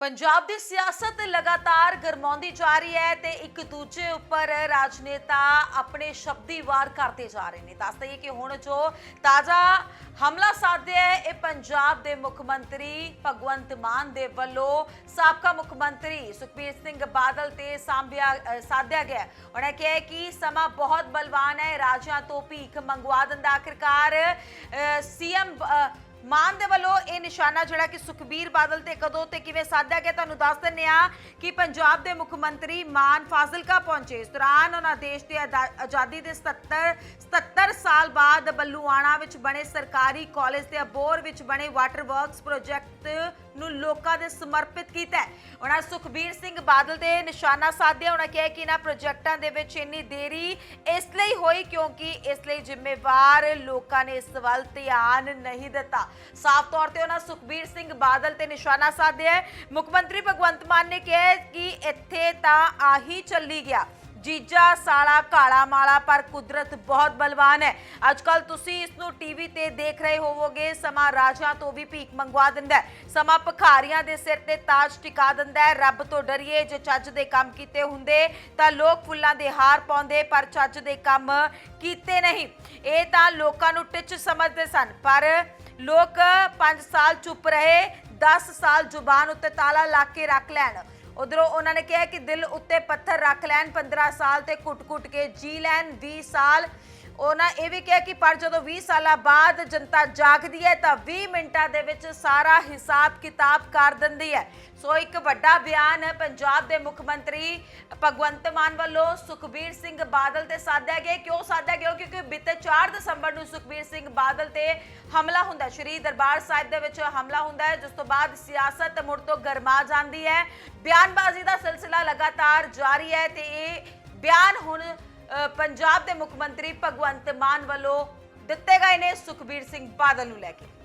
ਪੰਜਾਬ ਦੀ ਸਿਆਸਤ ਲਗਾਤਾਰ ਗਰਮਾਉਂਦੀ ਜਾ ਰਹੀ ਹੈ ਤੇ ਇੱਕ ਦੂਜੇ ਉੱਪਰ ਰਾਜਨੇਤਾ ਆਪਣੇ ਸ਼ਬਦੀ ਵਾਰ ਕਰਦੇ ਜਾ ਰਹੇ ਨੇ। ਦੱਸ ਦਈਏ ਕਿ ਹੁਣ ਜੋ ਤਾਜ਼ਾ ਹਮਲਾ ਸਾਧਿਆ ਹੈ ਇਹ ਪੰਜਾਬ ਦੇ ਮੁੱਖ ਮੰਤਰੀ ਭਗਵੰਤ ਮਾਨ ਦੇ ਵੱਲੋਂ ਸਾਬਕਾ ਮੁੱਖ ਮੰਤਰੀ ਸੁਖਬੀਰ ਸਿੰਘ ਬਾਦਲ ਤੇ ਸਾਂਭਿਆ ਸਾਧਿਆ ਗਿਆ। ਉਹਨਾਂ ਕਿਹਾ ਕਿ ਸਮਾਂ ਬਹੁਤ ਬਲਵਾਨ ਹੈ ਰਾਜਾਂ ਤੋਂ ਭੀਖ ਮੰਗਵਾ ਦਿੰਦਾ। ਆਖਿਰਕਾਰ ਸੀਐਮ ਮਾਨ ਦੇ ਵੱਲੋਂ ਇਹ ਨਿਸ਼ਾਨਾ ਜਿਹੜਾ ਕਿ ਸੁਖਬੀਰ ਬਾਦਲ ਤੇ ਕਦੋਂ ਤੇ ਕਿਵੇਂ ਸਾਧਿਆ ਗਿਆ ਤੁਹਾਨੂੰ ਦੱਸ ਦਿੰਨੇ ਆ ਕਿ ਪੰਜਾਬ ਦੇ ਮੁੱਖ ਮੰਤਰੀ ਮਾਨ ਫਾਜ਼ਿਲਕਾ ਪਹੁੰਚੇ। ਇਸ ਦੌਰਾਨ ਉਹਨਾਂ ਦੇਸ਼ ਦੀ ਆਜ਼ਾ- ਆਜ਼ਾਦੀ ਦੇ 77 77 ਸਾਲ ਬਾਅਦ ਬੱਲੂਆਣਾ ਵਿੱਚ ਬਣੇ ਸਰਕਾਰੀ ਕਾਲਜ ਤੇ ਅਬੋਰ ਵਿੱਚ ਬਣੇ ਵਾਟਰ ਵਰਕਸ ਪ੍ਰੋਜੈਕਟ ਨੂੰ ਲੋਕਾਂ ਦੇ ਸਮਰਪਿਤ ਕੀਤਾ ਉਹਨਾਂ ਸੁਖਬੀਰ ਸਿੰਘ ਬਾਦਲ 'ਤੇ ਨਿਸ਼ਾਨਾ ਸਾਧਿਆ, ਉਹਨਾਂ ਕਿਹਾ ਕਿ ਇਹਨਾਂ ਪ੍ਰੋਜੈਕਟਾਂ ਦੇ ਵਿੱਚ ਇੰਨੀ ਦੇਰੀ ਇਸ ਲਈ ਹੋਈ ਕਿਉਂਕਿ ਇਸ ਲਈ ਜ਼ਿੰਮੇਵਾਰ ਲੋਕਾਂ ਨੇ ਇਸ ਵੱਲ ਧਿਆਨ ਨਹੀਂ ਦਿੱਤਾ। ਸਾਫ਼ ਤੌਰ ਤੇ ਉਹਨਾਂ ਸੁਖਬੀਰ ਸਿੰਘ ਬਾਦਲ ਤੇ ਨਿਸ਼ਾਨਾ ਸਾਧਿਆ ਮੁੱਖ ਮੰਤਰੀ ਭਗਵੰਤ ਮਾਨ ਨੇ ਕਿਹਾ ਕਿ ਇੱਥੇ ਤਾਂ ਆਹੀ ਚੱਲੀ ਗਿਆ। ਜੀਜਾ ਸਾਲਾ, ਕਾਲਾ ਮਾਲਾ, ਪਰ ਕੁਦਰਤ ਬਹੁਤ ਬਲਵਾਨ ਹੈ। ਅੱਜ ਕੱਲ ਤੁਸੀਂ ਇਸ ਨੂੰ ਟੀਵੀ ਤੇ ਦੇਖ ਰਹੇ ਹੋਵੋਗੇ। ਸਮਾਂ ਰਾਜਾਂ ਤੋਂ ਵੀ ਭੀਖ ਮੰਗਵਾ ਦਿੰਦਾ ਹੈ। ਸਮਾਂ ਭਖਾਰੀਆਂ ਦੇ ਸਿਰ ਤੇ ਤਾਜ ਟਿਕਾ ਦਿੰਦਾ ਹੈ। ਰੱਬ ਤੋਂ ਡਰੀਏ, ਜੇ ਚੱਜ ਦੇ ਕੰਮ ਕੀਤੇ ਹੁੰਦੇ, ਤਾਂ ਲੋਕ ਫੁੱਲਾਂ ਦੇ ਹਾਰ ਪਾਉਂਦੇ, ਪਰ ਚੱਜ ਦੇ ਕੰਮ ਕੀਤੇ ਨਹੀਂ। ਇਹ ਤਾਂ ਲੋਕਾਂ ਨੂੰ ਟਿੱਚ ਸਮਝਦੇ ਸਨ। ਪਰ ਲੋਕ 5 ਸਾਲ ਚੁੱਪ ਰਹੇ 10 ਸਾਲ ਜ਼ੁਬਾਨ ਉੱਤੇ ਤਾਲਾ ਲਾ ਕੇ ਰੱਖ ਲੈਣ। ਉਧਰੋਂ ਉਹਨਾਂ ਨੇ ਕਿਹਾ ਕਿ ਦਿਲ ਉੱਤੇ ਪੱਥਰ ਰੱਖ ਲੈਣ 15 ਸਾਲ ਤੇ ਕੁੱਟ-ਕੁੱਟ ਕੇ ਜੀ ਲੈਣ 20 ਸਾਲ। ਉਹਨਾਂ ਇਹ ਵੀ ਕਿਹਾ ਕਿ ਪਰ ਜਦੋਂ 20 ਸਾਲਾਂ ਬਾਅਦ ਜਨਤਾ ਜਾਗਦੀ ਹੈ ਤਾਂ 20 ਮਿੰਟਾਂ ਦੇ ਵਿੱਚ ਸਾਰਾ ਹਿਸਾਬ ਕਿਤਾਬ ਕਰ ਦਿੰਦੀ ਹੈ। ਸੋ ਇੱਕ ਵੱਡਾ ਬਿਆਨ ਪੰਜਾਬ ਦੇ ਮੁੱਖ ਮੰਤਰੀ ਭਗਵੰਤ ਮਾਨ ਵੱਲੋਂ ਸੁਖਬੀਰ ਸਿੰਘ ਬਾਦਲ ਤੇ ਸਾਧਿਆ ਗਿਆ। ਕਿਉਂ ਸਾਧਿਆ ਗਿਆ? ਕਿਉਂਕਿ ਬੀਤੇ 4 ਦਸੰਬਰ ਨੂੰ ਸੁਖਬੀਰ ਸਿੰਘ ਬਾਦਲ ਤੇ ਹਮਲਾ ਹੁੰਦਾ ਹੈ। ਸ਼੍ਰੀ ਦਰਬਾਰ ਸਾਹਿਬ ਦੇ ਵਿੱਚ ਹਮਲਾ ਹੁੰਦਾ ਹੈ। ਜਿਸ ਤੋਂ ਬਾਅਦ ਸਿਆਸਤ ਮੁੜ ਤੋਂ ਗਰਮਾ ਜਾਂਦੀ ਹੈ। ਬਿਆਨਬਾਜ਼ੀ ਦਾ ਸਿਲਸਿਲਾ ਲਗਾਤਾਰ ਜਾਰੀ ਹੈ ਤੇ ਇਹ ਬਿਆਨ ਹੁਣ ਪੰਜਾਬ ਦੇ ਮੁੱਖ ਮੰਤਰੀ ਭਗਵੰਤ ਮਾਨ ਵੱਲੋਂ ਦਿੱਤੇ ਗਏ ਨੇ। ਸੁਖਬੀਰ ਸਿੰਘ ਬਾਦਲ ਨੂੰ ਲੈ ਕੇ।